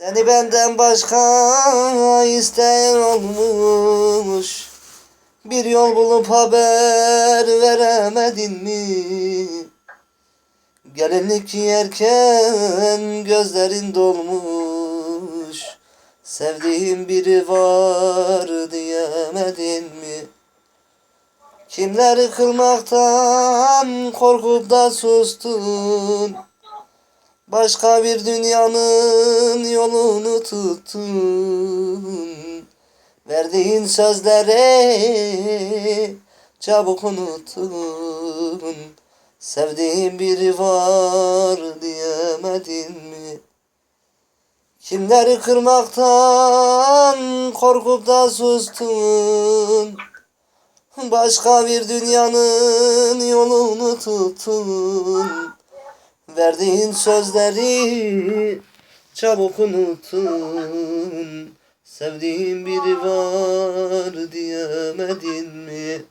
Seni benden başka isteyen olmuş. Bir yol bulup haber veremedin mi? Gelinlik giyerken gözlerin dolmuş. Sevdiğim biri var diyemedin mi? Kimleri kırmaktan korkup da sustun. Başka bir dünyanın yolunu tuttun. Verdiğin sözleri çabuk unuttun. Sevdiğin biri var diyemedin mi? Kimleri kırmaktan korkup da sustun. Başka bir dünyanın yolunu tuttun. Verdiğin sözleri çabuk unuttun. Sevdiğin biri var diyemedin mi?